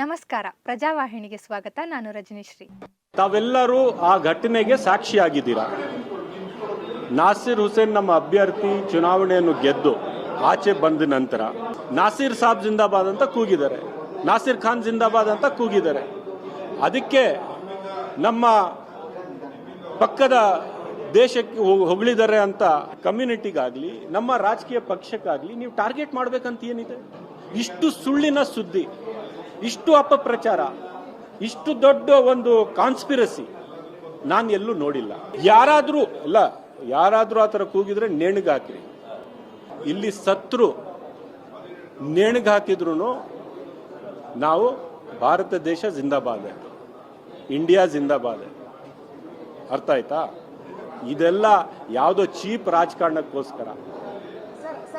ನಮಸ್ಕಾರ. ಪ್ರಜಾವಾಹಿನಿಗೆ ಸ್ವಾಗತ. ನಾನು ರಜನಿಶ್ರೀ. ತಾವೆಲ್ಲರೂ ಆ ಘಟನೆಗೆ ಸಾಕ್ಷಿಯಾಗಿದ್ದೀರಾ? ನಾಸಿರ್ ಹುಸೇನ್ ನಮ್ಮ ಅಭ್ಯರ್ಥಿ ಚುನಾವಣೆಯನ್ನು ಗೆದ್ದು ಆಚೆ ಬಂದ ನಂತರ ನಾಸಿರ್ ಸಾಬ್ ಜಿಂದಾಬಾದ್ ಅಂತ ಕೂಗಿದ್ದಾರೆ. ನಾಸಿರ್ ಖಾನ್ ಜಿಂದಾಬಾದ್ ಅಂತ ಕೂಗಿದ್ದಾರೆ. ಅದಕ್ಕೆ ನಮ್ಮ ಪಕ್ಕದ ದೇಶಕ್ಕೆ ಹೊಗಳಿದ್ದಾರೆ ಅಂತ ಕಮ್ಯುನಿಟಿಗಾಗ್ಲಿ, ನಮ್ಮ ರಾಜಕೀಯ ಪಕ್ಷಕ್ಕಾಗ್ಲಿ ನೀವು ಟಾರ್ಗೆಟ್ ಮಾಡ್ಬೇಕಂತ ಏನಿದೆ? ಇಷ್ಟು ಸುಳ್ಳಿನ ಸುದ್ದಿ. ಇಷ್ಟು ಅಪಪ್ರಚಾರ, ಇಷ್ಟು ದೊಡ್ಡ ಒಂದು ಕಾನ್ಸ್ಪಿರಸಿ ನಾನು ಎಲ್ಲೂ ನೋಡಿಲ್ಲ. ಯಾರಾದರೂ, ಅಲ್ಲ, ಯಾರಾದರೂ ಆ ಥರ ಕೂಗಿದ್ರೆ ನೇಣಿಗೆ ಇಲ್ಲಿ ಸತ್ರು ನೇಣಿಗೆ ಹಾಕಿದ್ರು ನಾವು ಭಾರತ ದೇಶ ಜಿಂದಾಬಾದ್. ಇಂಡಿಯಾ ಜಿಂದಾಬಾದ್. ಅರ್ಥ ಆಯ್ತಾ? ಇದೆಲ್ಲ ಯಾವುದೋ ಚೀಪ್ ರಾಜಕಾರಣಕ್ಕೋಸ್ಕರ.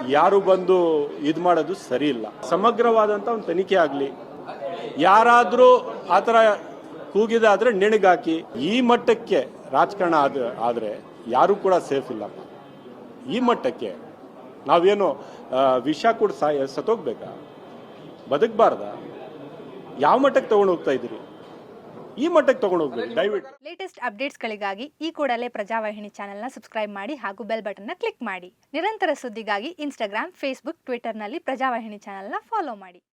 ಯಾರು ಬಂದು ಇದು ಮಾಡೋದು ಸರಿ ಇಲ್ಲ. ಸಮಗ್ರವಾದಂಥ ಒಂದು ತನಿಖೆ ಆಗಲಿ ಯಾರಾದರೂ ಆ ಥರ ಕೂಗಿದಾದರೆ ನೆಣಗಾಕಿ, ಈ ಮಟ್ಟಕ್ಕೆ ರಾಜಕಾರಣ ಆದ ಆದರೆ ಯಾರೂ ಕೂಡ ಸೇಫ್ ಇಲ್ಲಪ್ಪ. ಈ ಮಟ್ಟಕ್ಕೆ ನಾವೇನು ವಿಷ ಕೂಡ ಸಾಯ ಸತ್ತೋಗ್ಬೇಕಾ? ಬದುಕಬಾರ್ದ? ಯಾವ ಮಟ್ಟಕ್ಕೆ ತಗೊಂಡು ಹೋಗ್ತಾ ಇದ್ದೀರಿ? ಈ ಮಟ್ಟಕ್ಕೆ ತಗೊಂಡು ಹೋಗ್ಬೇಕು ದಯವಿಟ್ಟು. ಲೇಟೆಸ್ಟ್ ಅಪ್ಡೇಟ್ಸ್ಗಳಿಗಾಗಿ ಈ ಕೂಡಲೇ ಪ್ರಜಾವಾಹಿನಿ ಚಾನೆಲ್ನ ಸಬ್ಸ್ಕ್ರೈಬ್ ಮಾಡಿ ಹಾಗೂ ಬೆಲ್ ಬಟನ್ನ ಕ್ಲಿಕ್ ಮಾಡಿ. ನಿರಂತರ ಸುದ್ದಿಗಾಗಿ ಇನ್ಸ್ಟಾಗ್ರಾಮ್ ಫೇಸ್ಬುಕ್ ಟ್ವಿಟರ್ನಲ್ಲಿ ಪ್ರಜಾವಾಹಿನಿ ಚಾನೆಲ್ನ ಫಾಲೋ ಮಾಡಿ.